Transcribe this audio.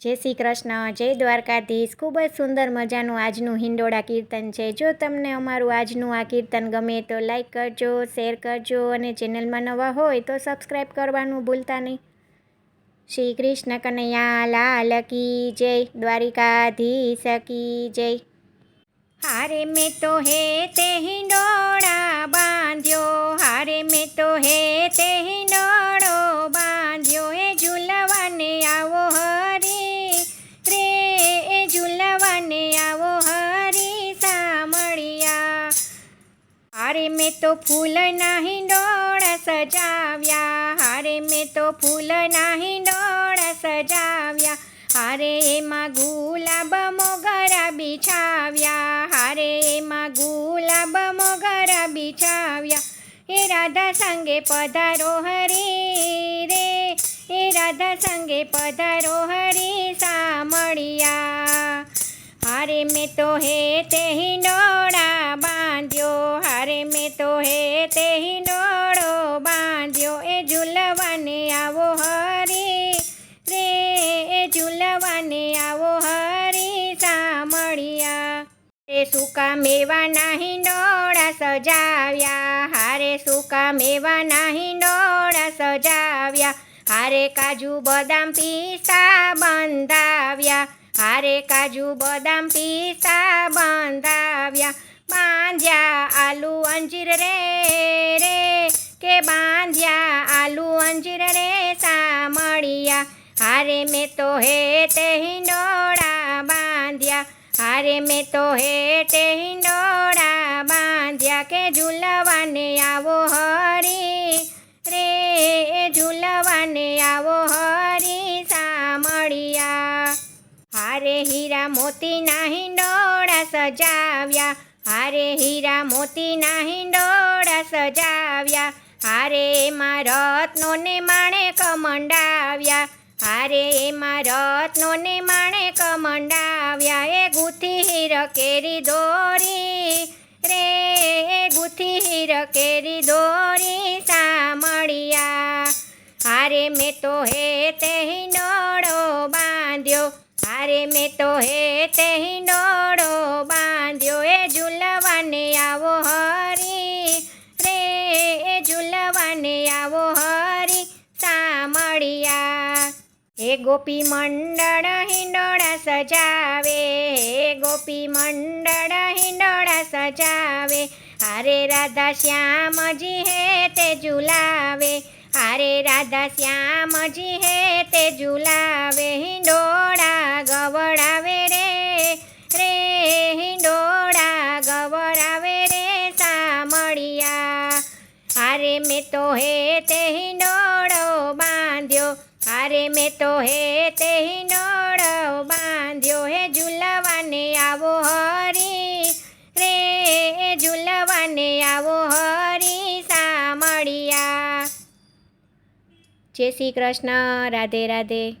જય શ્રી કૃષ્ણ, જય દ્વારકાધીશ. ખૂબ જ સુંદર મજાનું આજનું હિંડોળા કીર્તન છે. જો તમને અમારું આજનું આ કીર્તન ગમે તો લાઇક કરજો શેર કરજો અને ચેનલમાં નવા હોય તો સબસ્ક્રાઈબ કરવાનું ભૂલતા નહીં. શ્રી કૃષ્ણ કનૈયા લાલ કી જય, દ્વારિકાધીશ કી જય. હારે મેં તો હે તે હિંડોળા બાંધ્યો, હારે મેં તો હે તે હિંડોળો હારે મેં તો ફૂલના હિંડોળા સજાવ્યા. હારે મેં તો ફૂલના હિંડોળા સજાવ્યા. હારે એમાં ગુલાબ મોગરા બિછાવ્યા. હારે એમાં ગુલાબ મોગરા બિછાવ્યા. એ રાધા સંગે પધારો હરે રે. એ રાધા સંગે પધારો હરે સામળિયા. હારે મેં તો હે તે હિંડોળા એ મેવા મેવાના ડોળા સજાવ્યા. હારે સૂકા મેવા નહીં ડોળા સજાવ્યા. હારે કાજુ બદામ પીસા બંધાવ્યા. હારે કાજુ બદામ પીસા બંધાવ્યા. બાંધ્યા આલુ અંજીર રે રે. કે બાંધ્યા આલુ અંજીર રે સામળિયા હારે મેં તો હે તે હિંડોળા બાંધ્યા. હારે મેં તો હેટે હિંડોળા બાંધ્યા કે ઝૂલવાને આવો હરી. રે ઝૂલવાને આવો હરી સામળિયા હારે હીરા મોતીના હિંડોળા સજાવ્યા. હારે હીરા મોતીના હિંડોળા સજાવ્યા. હારે એમાં રત્નોને માણે કમંડાવ્યા. હારે એમાં રત્નોને માણે કમંડાવ્યા એ ગુથી હીર કેરી દોરી. રે એ ગુથી હીર કેરી દોરી સામળિયા હારે મેં તો હે તે હિંડોળો બાંધ્યો. હારે મેં તો હે તે હિંડોળો બાંધ્યો. એ ઝૂલવાને આવો હરી. હે ગોપી મંડળ હિંડોળા સજાવે હે ગોપી મંડળ હિંડોળા સજાવે હારે રાધા શ્યામજી હે તે ઝુલાવે હારે રાધા શ્યામજી હે તે ઝુલાવે હિંડોળા ગવડાવે રે રે હિંડોળા ગવડાવે રે સામળિયા હારે મેં તો હે તે બાંધ્યો હારે મેં તો હે તે હિંડોળો બાંધ્યો હે ઝૂલવાને આવો હરી. રે ઝૂલવાને આવો હરી સામળિયા. જય શ્રી કૃષ્ણ. રાધે રાધે.